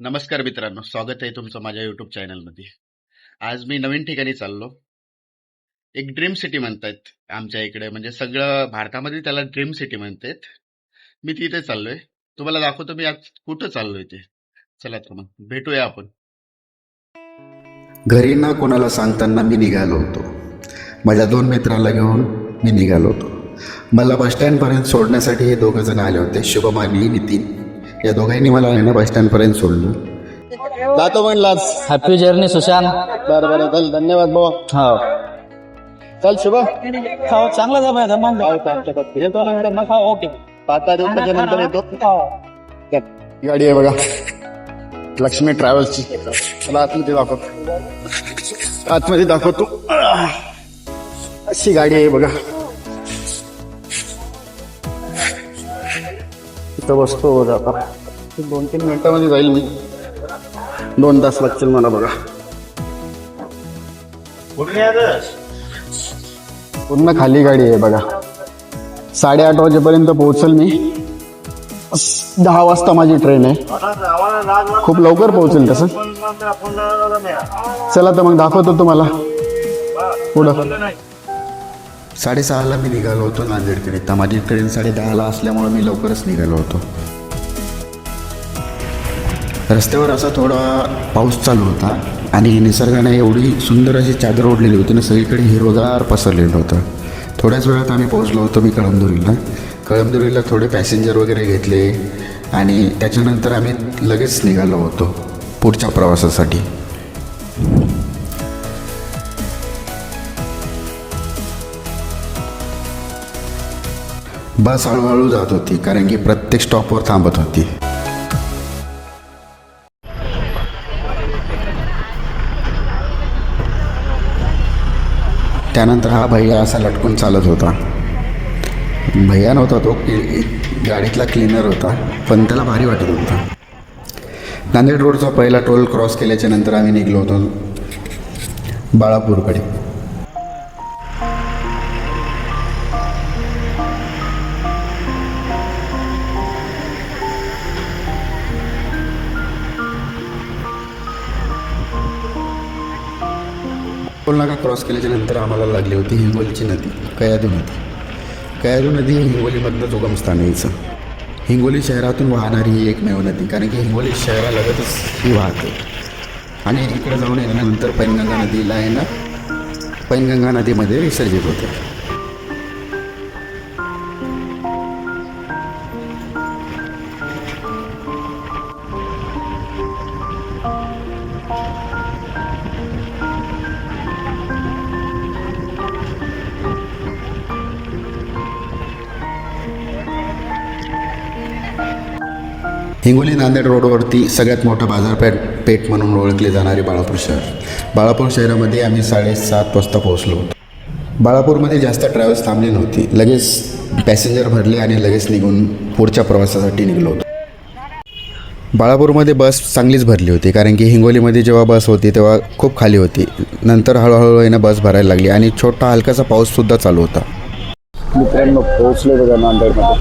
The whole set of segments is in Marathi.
नमस्कार मित्रांनो स्वागत आहे तुमचं माझ्या युट्यूब चॅनलमध्ये आज मी नवीन ठिकाणी चाललो. एक ड्रीम सिटी म्हणतात आमच्या इकडे म्हणजे सगळं भारतामध्ये त्याला ड्रीम सिटी म्हणतात. मी तिथे चाललोय. तुम्हाला दाखवतो मी आज कुठं चाललोय ते. चला तर मग भेटूया आपण. घरी न कोणाला सांगताना मी निघालो होतो. माझ्या दोन मित्राला घेऊन मी निघालो होतो. मला बस स्टँडपर्यंत सोडण्यासाठी हे दोघं जण आले होते. शुभम आणि नितीन. या दोघांनी मला आहे ना बसस्टँडपर्यंत सोडलं. जातो म्हणलाच हॅपी जर्नी सुशांत. बरं बरं चल धन्यवाद भाऊ. हो. चल शुभ. हो चांगला जमा जमा येतो नंतर मग हो ओके. पाच दहा दिवसाच्या नंतर येतो. हो. गाडी आहे बघा. लक्ष्मी ट्रॅव्हल्सची. चला आतमध्ये दाखवतो आतमध्ये दाखवतो. अशी गाडी आहे बघा. इथं बसतो आता दोन तीन मिनिटामध्ये जाईल मी. दोन तास लागतील मला बघा. पूर्ण खाली गाडी आहे बघा. साडेआठ वाजेपर्यंत पोहोचल मी. दहा वाजता माझी ट्रेन आहे. खूप लवकर पोहोचेल तसं. चला तर मग दाखवतो तुम्हाला. पुढं. साडेसहाला मी निघालो होतो नांदेडकडे. तर माझी ट्रेन साडेदहाला असल्यामुळे मी लवकरच निघालो होतो. रस्त्यावर असा थोडा पाऊस चालू होता आणि निसर्गाने एवढी सुंदर अशी चादर ओढलेली होती ना सगळीकडे हिरवगार पसरलेलं होतं. थोड्याच वेळात आम्ही पोहोचलो होतो मी कळमदुरीला कळमदुरीला थोडे पॅसेंजर वगैरे घेतले आणि त्याच्यानंतर आम्ही लगेच निघालो होतो पुढच्या प्रवासासाठी. बस हळूहळू जात होती कारण की प्रत्येक स्टॉपवर थांबत होती. त्यानंतर हा भैया असा लटकून चालत होता. भैया नव्हता तो गाडीतला क्लीनर होता पण त्याला भारी वाटत होता. नांदेड रोडचा पहिला टोल क्रॉस केल्याच्यानंतर आम्ही निघलो होतो बाळापूरकडे. नाका क्रॉस केल्याच्यानंतर आम्हाला लागली होती हिंगोलीची नदी कयादू नदी. कयादू नदी ही हिंगोलीमधलंच उगमस्थान यायचं हिंगोली शहरातून वाहणारी ही एकमेव नदी कारण की हिंगोली शहरालगतच ही वाहते. आणि इकडे जाऊन येण्यानंतर पैनगंगा नदीला येणं पैनगंगा नदीमध्ये विसर्जित होते. हिंगोली नांदेड रोडवरती सगळ्यात मोठं बाजारपेठ पेठ म्हणून ओळखले जाणारे बाळापूर शहर. बाळापूर शहरामध्ये आम्ही साडेसात वाजता पोहोचलो होतो. बाळापूरमध्ये जास्त ट्रॅव्हल्स थांबली नव्हती. लगेच पॅसेंजर भरले आणि लगेच निघून पुढच्या प्रवासासाठी निघलो होतो. बाळापूरमध्ये बस चांगलीच भरली होती कारण की हिंगोलीमध्ये जेव्हा बस होती तेव्हा खूप खाली होती. नंतर हळूहळू आहे ना बस भरायला लागली आणि छोटा हलकासा पाऊससुद्धा चालू होता. मित्रांनो पोहोचलो बघा नांदेडमध्ये.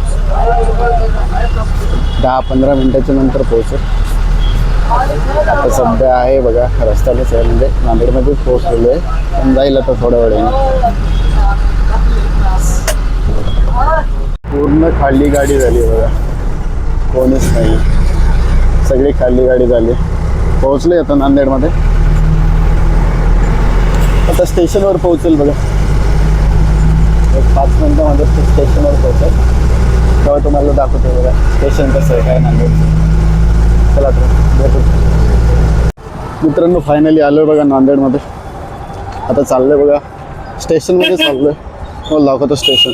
दहा पंधरा मिनिटाच्या नंतर पोहोचेल. आता सध्या आहे बघा रस्त्यानेच आहे म्हणजे नांदेडमध्येच पोहोचलेलो आहे. पण जाईल आता थोड्या वेळाने. पूर्ण खाली गाडी झाली बघा. कोणीच नाही. सगळी खाली गाडी झाली पोहोचले आता नांदेडमध्ये. आता स्टेशनवर पोहोचेल बघा. एक पाच मिनिटामध्ये म्हणजे ते स्टेशनवर पोहोचेल. तेव्हा तुम्हाला दाखवतो बघा स्टेशन कसं आहे काय नांदेड चला तर भेटू. मित्रांनो फायनली आलो बघा नांदेडमध्ये. आता चाललंय बघा. स्टेशनमध्ये चाललोय. मला दाखवतो स्टेशन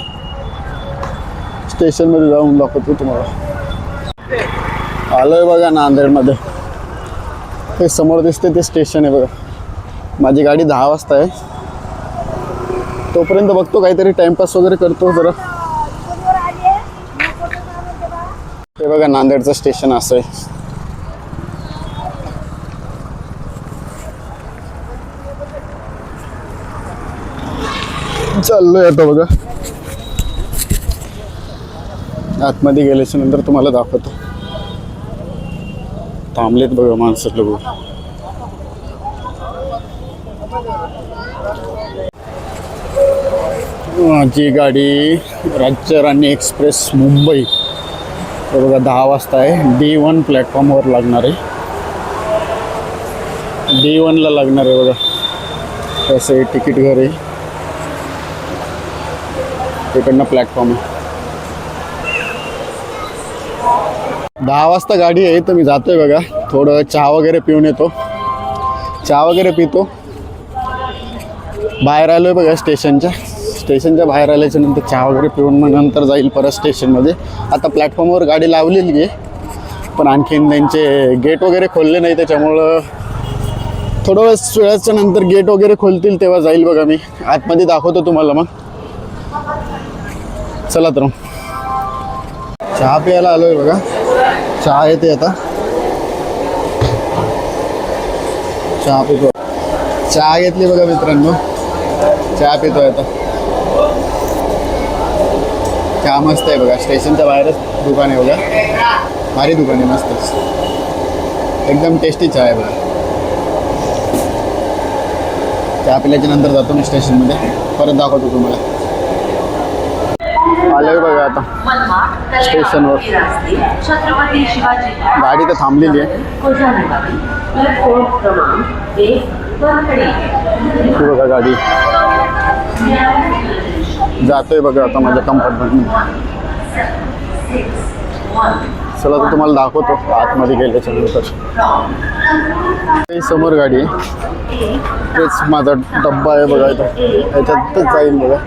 स्टेशनमध्ये जाऊन दाखवतो तुम्हाला. आलोय बघा नांदेडमध्ये. हे समोर दिसते ते स्टेशन आहे बघा. माझी गाडी दहा वाजता आहे. तोपर्यंत बघतो काहीतरी टाइमपास वगैरे करतो जरा. हे बघा नांदेडचं स्टेशन असं आहे. चाललोय आता बघा. आतमध्ये गेल्याच्यानंतर तुम्हाला दाखवतो. थांबलेत बघा माणसं लोक माझी गाडी राज्य राणी एक्सप्रेस मुंबई. हे बघा दहा वाजता आहे. डी वन प्लॅटफॉर्मवर लागणार आहे. डी वनला लागणार आहे बघा. कसं आहे तिकीट घर आहे. तिकडनं प्लॅटफॉर्म आहे. दहा वाजता गाडी आहे तर मी जातोय बघा. थोडं चहा वगैरे पिऊन येतो. चहा वगैरे पितो. बाहेर आलो आहे बघा स्टेशनच्या. स्टेशनच्या बाहेर आल्याच्यानंतर चहा वगैरे पिऊन मग नंतर जाईल परत स्टेशनमध्ये. आता प्लॅटफॉर्मवर गाडी लावलेली आहे पण आणखीन त्यांचे गेट वगैरे खोलले नाही त्याच्यामुळं थोडं वेळेस वेळाच्या नंतर गेट वगैरे खोलतील तेव्हा जाईल बघा मी. आतमध्ये दाखवतो तुम्हाला मग. चला तर चहा प्यायला आलो आहे बघा. चहा येते आता. चहा पितो. चहा घेतली बघा मित्रांनो. चहा पितोय आता. चहा मस्त आहे बघा. स्टेशनच्या बाहेरच दुकान आहे बघा. भारी दुकान आहे मस्तच एकदम टेस्टी चहा आहे बघा. चहा पिल्याच्या नंतर जातो मी स्टेशनमध्ये परत दाखवतो तुम्हाला. आलोय बघा आता. स्टेशनवर छत्रपती शिवाजी गाडी तर थांबलेली आहे. बघा गाडी. जातोय बघा आता माझ्या कंपार्टमेंटमध्ये चला तर तुम्हाला दाखवतो आतमध्ये गेल्याच्यानंतर समोर गाडी आहे. तेच माझा डब्बा आहे बघा याच्यातच जाईल बघा.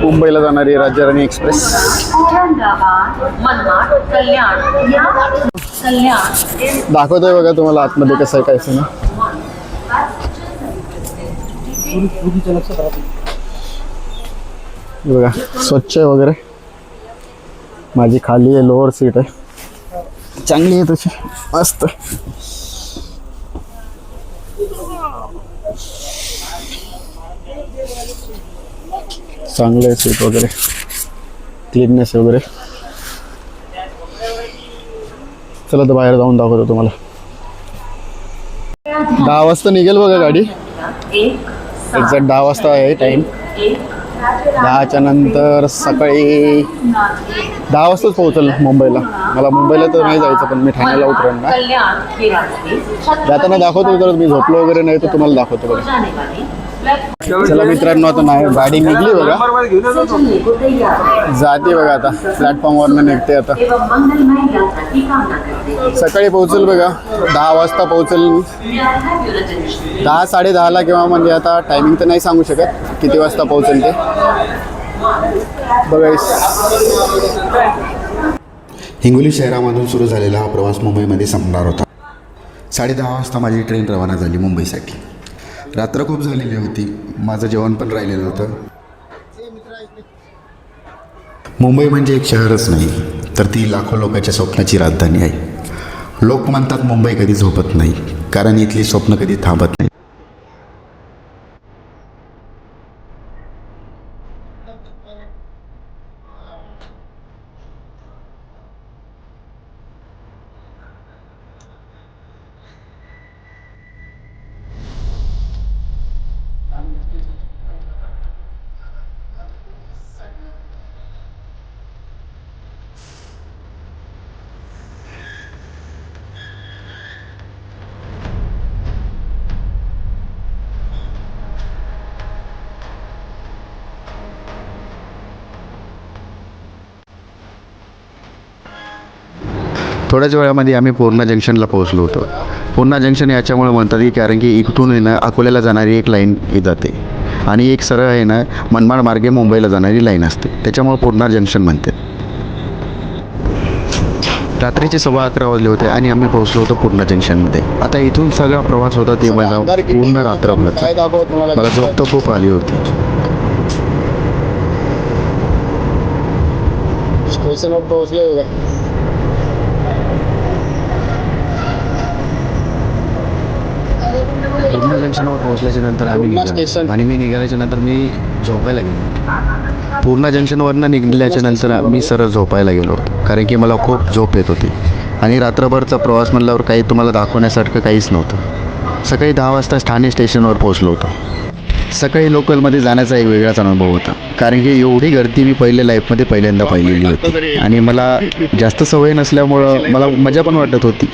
मुंबईला जाणारी राज्यराणी एक्सप्रेस. दाखवतोय बघा तुम्हाला आतमध्ये कसं आहे काय ना बघा स्वच्छ वगैरे माझी खाली आहे लोअर सीट आहे चांगली आहे तशी मस्त। चांगलं आहे सीट वगैरे क्लीननेस वगैरे चला तर बाहेर जाऊन दाखवतो तुम्हाला दहा वाजता निघेल बघा गाडी। एक एक्झॅक्ट दहा वाजता आहे एक दहाच्या नंतर सकाळी दहा वाजताच पोहोचल मुंबईला. मला मुंबईला तर नाही जायचं पण मी ठाण्याला उतरेन ना. जाताना दाखवतो तर मी. झोपलो वगैरे नाही तर तुम्हाला दाखवतो बघा. चला मित्रांनो आता नाही गाडी निघली बघा. जाते बघा आता. प्लॅटफॉर्मवरनं निघते आता. सकाळी पोहोचेल बघा. दहा वाजता पोहोचेल. दहा साडे दहाला किंवा म्हणजे आता टायमिंग तर नाही सांगू शकत. किती वाजता पोहोचेल ते. बघा. हिंगोली शहरामधून सुरू झालेला हा प्रवास मुंबईमध्ये संपणार होता. साडे दहा वाजता माझी ट्रेन रवाना झाली मुंबईसाठी. रात्र खूप झालेली होती. माझं जेवण पण राहिलेलं होतं. मुंबई म्हणजे एक शहरच नाही तर ती लाखो लोकांच्या स्वप्नाची राजधानी आहे. लोक म्हणतात मुंबई कधी झोपत नाही कारण इथली स्वप्न कधी थांबत नाही. थोड्याच वेळामध्ये आम्ही पूर्णा जंक्शनला पोहोचलो होतो. पूर्णा जंक्शन याच्यामुळे म्हणतात की कारण की इथून आहे ना अकोल्याला जाणारी एक लाईन जाते. आणि एक सरळ आहे ना मनमाड मार्गे मुंबईला जाणारी लाईन असते. त्याच्यामुळे पूर्णा जंक्शन म्हणते. रात्रीचे सव्वा अकरा वाजले होते आणि आम्ही पोहोचलो होतो पूर्णा जंक्शनमध्ये. आता इथून सगळा प्रवास होता ते मला पूर्ण रात्र मला झोप तर खूप आली होती. स्टेशनवर पोहोचले जंक्शनवर पोहोचल्याच्या नंतर आम्ही निघालो. आणि मी निघाल्याच्या नंतर मी झोपायला गेलो. पूर्णा जंक्शनवरनं निघाल्याच्या नंतर मी सरळ झोपायला गेलो. कारण की मला खूप झोप येत होती. आणि रात्रभरचा प्रवास म्हणल्यावर काही तुम्हाला दाखवण्यासारखं काहीच नव्हतं. सकाळी दहा वाजता ठाणे स्टेशनवर पोहोचलो होतो. सकाळी लोकलमध्ये जाण्याचा एक वेगळाच अनुभव होता. कारण की एवढी गर्दी मी पहिले लाईफमध्ये पहिल्यांदा पाहिलेली होती. आणि मला जास्त सवय नसल्यामुळं मला मजा पण वाटत होती.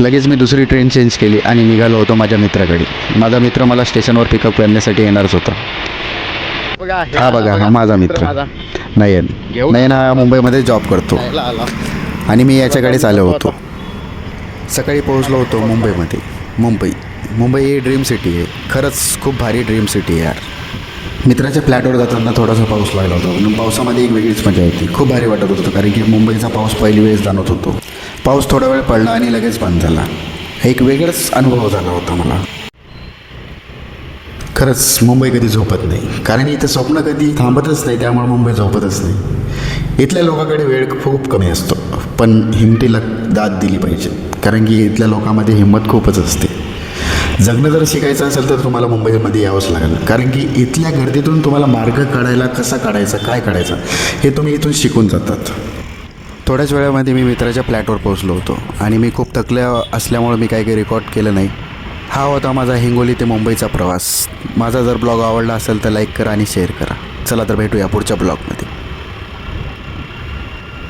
लगेच मी दुसरी ट्रेन चेंज केली आणि निघालो होतो माझ्या मित्राकडे. माझा मित्र मला स्टेशनवर पिकअप करण्यासाठी येणारच होता. हा बघा हा माझा मित्र नयन. नयन हा मुंबईमध्ये जॉब करतो. आणि मी याच्याकडेच आलो होतो. सकाळी पोहोचलो होतो मुंबईमध्ये. मुंबई. मुंबई ही ड्रीम सिटी आहे. खरंच खूप भारी ड्रीम सिटी आहे यार. मित्राच्या फ्लॅटवर जाताना थोडासा पाऊस लागला होता. म्हणून पावसामध्ये एक वेगळीच मजा येते. खूप भारी वाटत होतं कारण की मुंबईचा पाऊस पहिली वेळेस जाणवत होतो. पाऊस थोडा वेळ पडला आणि लगेच बंद झाला. एक वेगळाच अनुभव झाला होता मला. खरंच मुंबई कधी झोपत नाही. कारण इथं स्वप्न कधी थांबतच नाही त्यामुळे मुंबई झोपतच नाही. इथल्या लोकांकडे वेळ खूप कमी असतो. पण हिमतीला दाद दिली पाहिजे. कारण की इथल्या लोकांमध्ये हिंमत खूपच असते. जगणं जर शिकायचं असेल तर तुम्हाला मुंबईमध्ये यावंच लागेल. कारण की इथल्या गर्दीतून तुम्हाला मार्ग काढायला कसा काढायचा काय काढायचं हे तुम्ही इथून शिकून जातात. थोड्याच वेळामध्ये मी मित्राच्या फ्लॅटवर पोहोचलो होतो आणि मी खूप थकल्या असल्यामुळे मी काही काही रेकॉर्ड केलं नाही. हा होता माझा हिंगोली ते मुंबईचा प्रवास. माझा जर ब्लॉग आवडला असेल तर लाईक करा आणि शेअर करा. चला तर भेटूया पुढच्या ब्लॉगमध्ये.